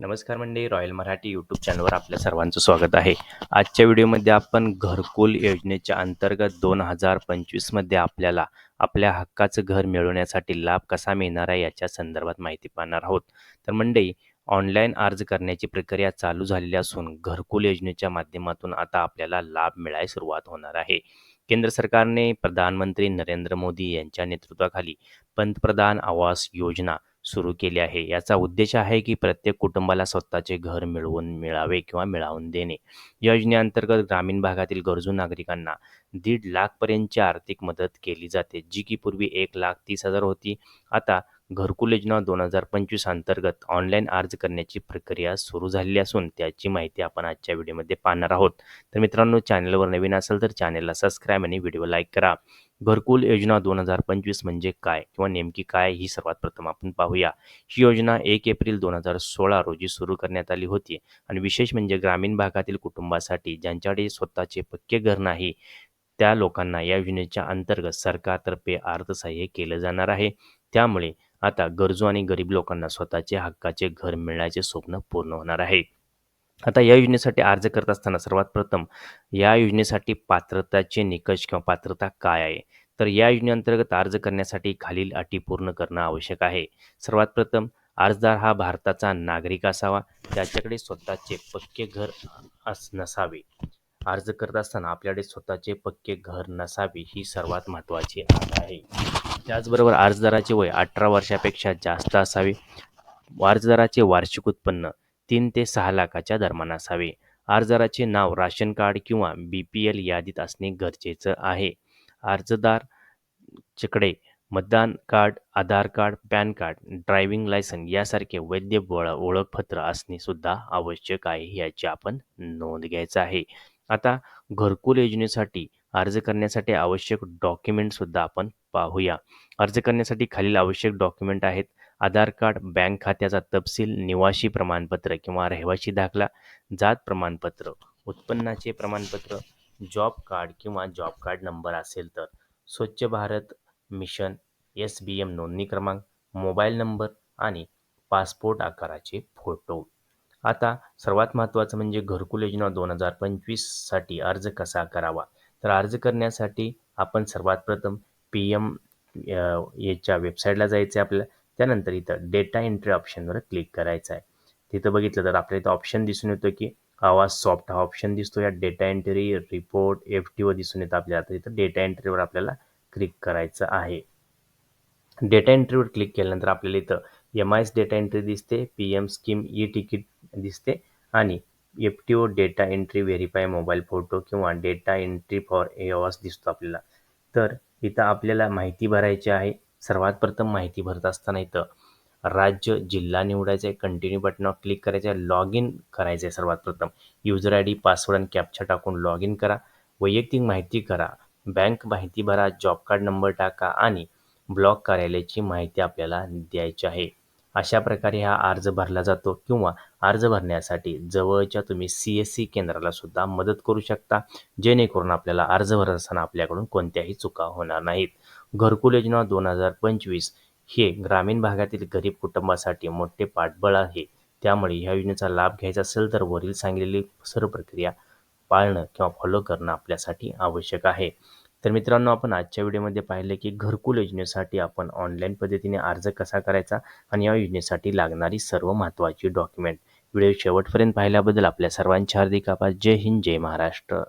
नमस्कार मंडळी royal Marathi YouTube चॅनलवर आपल्या सर्वांचं स्वागत आहे. आजच्या व्हिडिओमध्ये आपण घरकुल योजनेच्या अंतर्गत दोन हजार पंचवीसमध्ये आपल्याला आपल्या हक्काचं घर मिळवण्यासाठी लाभ कसा मिळणार आहे याच्या संदर्भात माहिती पाहणार आहोत. तर मंडळी ऑनलाईन अर्ज करण्याची प्रक्रिया चालू झालेली असून घरकुल योजनेच्या माध्यमातून आता आपल्याला लाभ मिळायला सुरुवात होणार आहे. केंद्र सरकारने प्रधानमंत्री नरेंद्र मोदी यांच्या नेतृत्वाखाली पंतप्रधान आवास योजना सुरू केली आहे. याचा उद्देश आहे की प्रत्येक कुटुंबाला स्वतःचे घर मिळवून मिळावे किंवा मिळवून देणे. या योजनेअंतर्गत ग्रामीण भागातील गरजू नागरिकांना दीड लाखपर्यंतची आर्थिक मदत केली जाते जी की पूर्वी एक लाख तीस हजार होती. आता घरकुल योजना दोन हजार पंचवीस अंतर्गत ऑनलाईन अर्ज करण्याची प्रक्रिया सुरू झालेली असून त्याची माहिती आपण आजच्या व्हिडिओमध्ये पाहणार आहोत. तर मित्रांनो चॅनलवर नवीन असेल तर चॅनलला सबस्क्राईब आणि व्हिडिओ लाईक करा. घरकुल योजना दोन हजार पंचवीस म्हणजे काय किंवा नेमकी काय ही सर्वात प्रथम आपण पाहूया. ही योजना एक एप्रिल दोन हजार सोळा रोजी सुरू करण्यात आली होती आणि विशेष म्हणजे ग्रामीण भागातील कुटुंबासाठी ज्यांच्याकडे स्वतःचे पक्के घर नाही त्या लोकांना या योजनेच्या अंतर्गत सरकारतर्फे अर्थसहाय्य केलं जाणार आहे. त्यामुळे आता गरजू आणि गरीब लोकांना स्वतःचे हक्काचे घर मिळण्याचे स्वप्न पूर्ण होणार आहे. आता या योजनेसाठी अर्ज करत असताना सर्वात प्रथम या योजनेसाठी पात्रताचे निकष किंवा पात्रता काय आहे? तर या योजनेअंतर्गत अर्ज करण्यासाठी खालील अटी पूर्ण करणं आवश्यक आहे. सर्वात प्रथम अर्जदार हा भारताचा नागरिक असावा. त्याच्याकडे स्वतःचे पक्के घर अस नसावे. अर्ज करत असताना आपल्याकडे स्वतःचे पक्के घर नसावे ही सर्वात महत्त्वाची अट आहे. त्याचबरोबर अर्जदाराचे वय अठरा वर्षापेक्षा जास्त असावे. अर्जदाराचे वार्षिक उत्पन्न तीन ते सहा लाखाच्या दरम्यान असावे. अर्जदाराचे नाव राशन कार्ड किंवा बी पी एल यादीत असणे गरजेचं आहे. अर्जदार अर्जदारच्याकडे मतदान card Aadhaar card PAN card driving licence यासारखे वैध ओळ ओळखपत्र असणेसुद्धा आवश्यक आहे याची आपण नोंद घ्यायचं आहे. आता घरकुल योजनेसाठी अर्ज करण्यासाठी आवश्यक डॉक्युमेंटसुद्धा आपण पाहूया. अर्ज करण्यासाठी खालील आवश्यक डॉक्युमेंट आहेत. आधार कार्ड बँक खात्याचा तपशील निवासी प्रमाणपत्र किंवा रहिवासी दाखला जात प्रमाणपत्र उत्पन्नाचे प्रमाणपत्र जॉब कार्ड किंवा जॉब कार्ड नंबर असेल तर Swachh Bharat mission S B M नोंदणी क्रमांक मोबाईल नंबर आणि पासपोर्ट आकाराचे फोटो. आता सर्वात महत्त्वाचं म्हणजे घरकुल योजना दोन हजार पंचवीससाठी अर्ज कसा करावा? तर अर्ज करण्यासाठी आपण सर्वात प्रथम पी एम याच्या वेबसाईटला जायचं आहे आपल्याला. त्यानंतर इथं डेटा एंट्री ऑप्शनवर क्लिक करायचं आहे. तिथं बघितलं तर आपल्या इथं ऑप्शन दिसून येतो की आवाज सॉफ्ट हा ऑप्शन दिसतो या डेटा एंट्री रिपोर्ट एफ टीवर दिसून येतं आपल्याला. तर इथं डेटा एंट्रीवर आपल्याला क्लिक करायचं आहे. डेटा एंट्रीवर क्लिक केल्यानंतर आपल्याला इथं M I S data entry दिसते P M scheme E ticket दिसते आणि F T O data entry verify mobile photo किंवा डेटा एंट्री फॉर ए आवाज दिसतो आपल्याला. तर इथं आपल्याला माहिती भरायची आहे. सर्वात प्रथम माहिती भरत असताना इथं राज्य जिल्हा निवडायचं आहे कंटिन्यू बटनावर क्लिक करायचं आहे लॉग इन करायचं आहे सर्वात प्रथम. युजर आय डी पासवर्ड आणि कॅप्चा टाकून लॉग इन करा. वैयक्तिक माहिती करा. बँक माहिती भरा जॉब कार्ड नंबर टाका आणि ब्लॉक कार्यालयाची माहिती आपल्याला द्यायची आहे. अशा प्रकारे हा अर्ज भरला जातो किंवा अर्ज भरण्यासाठी जवळच्या तुम्ही सी एस सी केंद्राला सुद्धा मदत करू शकता जेणेकरून आपल्याला अर्ज भरत असताना आपल्याकडून कोणत्याही चुका होणार नाहीत. घरकुल योजना दोन हजार पंचवीस हे ग्रामीण भागातील गरीब कुटुंबासाठी मोठे पाठबळ आहे. त्यामुळे ह्या योजनेचा लाभ घ्यायचा असेल तर वरील सांगितलेली सर्व प्रक्रिया पाळणं किंवा फॉलो करणं आपल्यासाठी आवश्यक आहे. तर मित्रांनो आपण आजच्या व्हिडिओमध्ये पाहिलं की घरकुल योजनेसाठी आपण ऑनलाईन पद्धतीने अर्ज कसा करायचा आणि या योजनेसाठी लागणारी सर्व महत्त्वाची डॉक्युमेंट व्हिडिओ शेवटपर्यंत पाहिल्याबद्दल आपल्या सर्वांचे हार्दिक आभार. जय हिंद जय महाराष्ट्र.